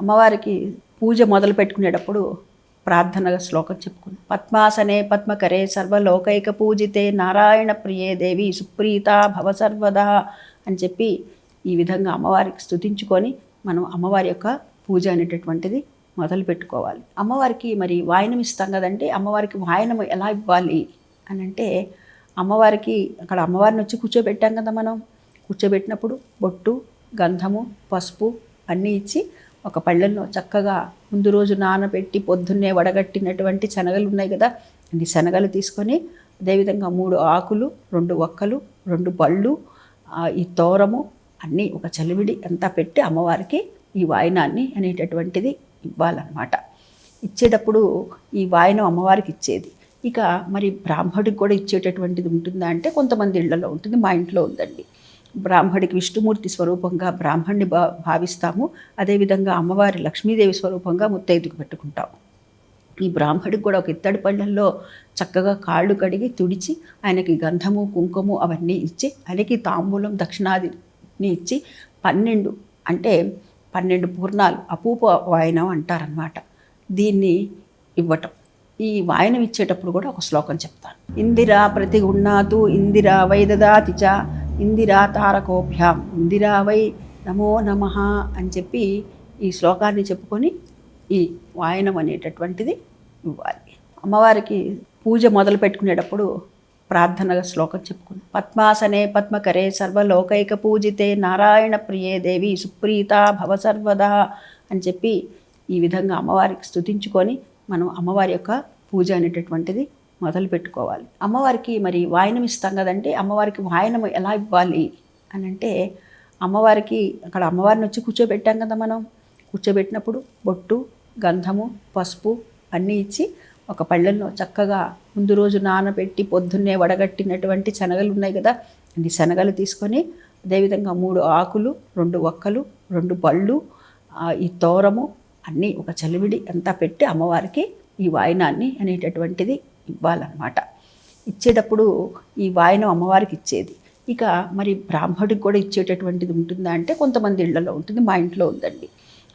అమ్మవారికి పూజ మొదలు పెట్టుకునేటప్పుడు ప్రార్థనగా శ్లోకం చెప్పుకుంది. పద్మాసనే పద్మకరే సర్వలోకైక పూజితే నారాయణ ప్రియే దేవి సుప్రీత భవ సర్వదా అని చెప్పి ఈ విధంగా అమ్మవారికి స్తుతించుకొని మనం అమ్మవారి యొక్క పూజ అనేటటువంటిది మొదలు పెట్టుకోవాలి. అమ్మవారికి మరి వాయనం ఇస్తాం కదండి అమ్మవారికి వాయనం ఎలా ఇవ్వాలి అని అంటే అమ్మవారికి అక్కడ అమ్మవారిని వచ్చి కూర్చోబెట్టాం కదా మనం. కూర్చోబెట్టినప్పుడు బొట్టు గంధము పసుపు అన్నీ ఇచ్చి ఒక పళ్ళను చక్కగా ముందు రోజు నానబెట్టి పొద్దున్నే వడగట్టినటువంటి శనగలు ఉన్నాయి కదా అన్ని శనగలు తీసుకొని అదేవిధంగా మూడు ఆకులు రెండు ఒక్కలు రెండు పళ్ళు ఈ తోరము అన్నీ ఒక చలివిడి అంతా పెట్టి అమ్మవారికి ఈ వాయినాన్ని అనేటటువంటిది ఇవ్వాలన్నమాట. ఇచ్చేటప్పుడు ఈ వాయనం అమ్మవారికి ఇచ్చేది. ఇక మరి బ్రాహ్మడికి కూడా ఇచ్చేటటువంటిది ఉంటుందా అంటే కొంతమంది ఇళ్ళలో ఉంటుంది మా ఇంట్లో ఉందండి. బ్రాహ్మడికి విష్ణుమూర్తి స్వరూపంగా బ్రాహ్మణ్ణి భా భావిస్తాము. అదేవిధంగా అమ్మవారి లక్ష్మీదేవి స్వరూపంగా ముత్తైదుకు పెట్టుకుంటాము ఈ బ్రాహ్మడికి కూడా ఒక ఇత్తడి పళ్ళల్లో చక్కగా కాళ్ళు కడిగి తుడిచి ఆయనకి గంధము కుంకుమ అవన్నీ ఇచ్చి ఆయనకి తాంబూలం దక్షిణాదిని ఇచ్చి పన్నెండు అంటే పన్నెండు పూర్ణాలు అపూప వాయనం అంటారనమాట దీన్ని ఇవ్వటం. ఈ వాయనం ఇచ్చేటప్పుడు కూడా ఒక శ్లోకం చెప్తాను. ఇందిరా ప్రతి ఉన్నాతు ఇందిరా వైదదాతిచ ఇందిరా తారకోభ్యాం ఇందిరా వై నమో నమ అని చెప్పి ఈ శ్లోకాన్ని చెప్పుకొని ఈ వాయనం అనేటటువంటిది ఇవ్వాలి. అమ్మవారికి పూజ మొదలు పెట్టుకునేటప్పుడు ప్రార్థనగా శ్లోకం చెప్పుకుని పద్మాసనే పద్మకరే సర్వలోకైక పూజితే నారాయణ ప్రియే దేవి సుప్రీత భవ సర్వదా అని చెప్పి ఈ విధంగా అమ్మవారికి స్తుతించుకొని మనం అమ్మవారి యొక్క పూజ అనేటటువంటిది మొదలు పెట్టుకోవాలి. అమ్మవారికి మరి వాయనం ఇస్తాం కదంటే అమ్మవారికి వాయనం ఎలా ఇవ్వాలి అని అంటే అమ్మవారికి అక్కడ అమ్మవారిని వచ్చి కూర్చోబెట్టాం కదా మనం. కూర్చోబెట్టినప్పుడు బొట్టు గంధము పసుపు అన్నీ ఇచ్చి ఒక పళ్ళెల్లో చక్కగా ముందు రోజు నానబెట్టి పొద్దున్నే వడగట్టినటువంటి శనగలు ఉన్నాయి కదా. అన్ని శనగలు తీసుకొని అదేవిధంగా మూడు ఆకులు రెండు ఒక్కలు రెండు పళ్ళు ఈ తోరము అన్నీ ఒక చలివిడి అంతా పెట్టి అమ్మవారికి ఈ వాయనాన్ని అనేటటువంటిది ఇవ్వాలన్నమాట. ఇచ్చేటప్పుడు ఈ వాయనం అమ్మవారికి ఇచ్చేది. ఇక మరి బ్రాహ్మడికి కూడా ఇచ్చేటటువంటిది ఉంటుందా అంటే కొంతమంది ఇళ్ళలో ఉంటుంది మా ఇంట్లో ఉందండి.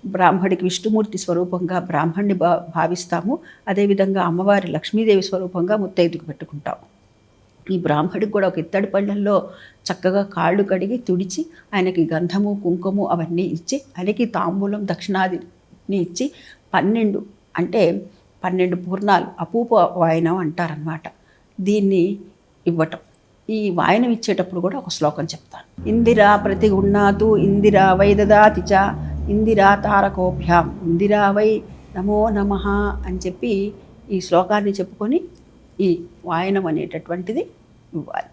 బ్రాహ్మడికి విష్ణుమూర్తి స్వరూపంగా బ్రాహ్మణ్ణి భా భావిస్తాము. అదేవిధంగా అమ్మవారి లక్ష్మీదేవి స్వరూపంగా ముత్తైదుకు పెట్టుకుంటాము ఈ బ్రాహ్మడికి కూడా ఒక ఇత్తడి పళ్ళల్లో చక్కగా కాళ్ళు కడిగి తుడిచి ఆయనకి గంధము కుంకుమ అవన్నీ ఇచ్చి ఆయనకి తాంబూలం దక్షిణాదిని ఇచ్చి పన్నెండు అంటే పన్నెండు పూర్ణాలు అపూప వాయనం అంటారనమాట దీన్ని ఇవ్వటం. ఈ వాయనం ఇచ్చేటప్పుడు కూడా ఒక శ్లోకం చెప్తాను. ఇందిరా ప్రతి ఉన్నాతు ఇందిరా వైదదాతి చ ఇందిరా తారకోభ్యాం ఇందిరా వై నమో నమ అని చెప్పి ఈ శ్లోకాన్ని చెప్పుకొని ఈ వాయనం అనేటటువంటిది ఇవ్వాలి.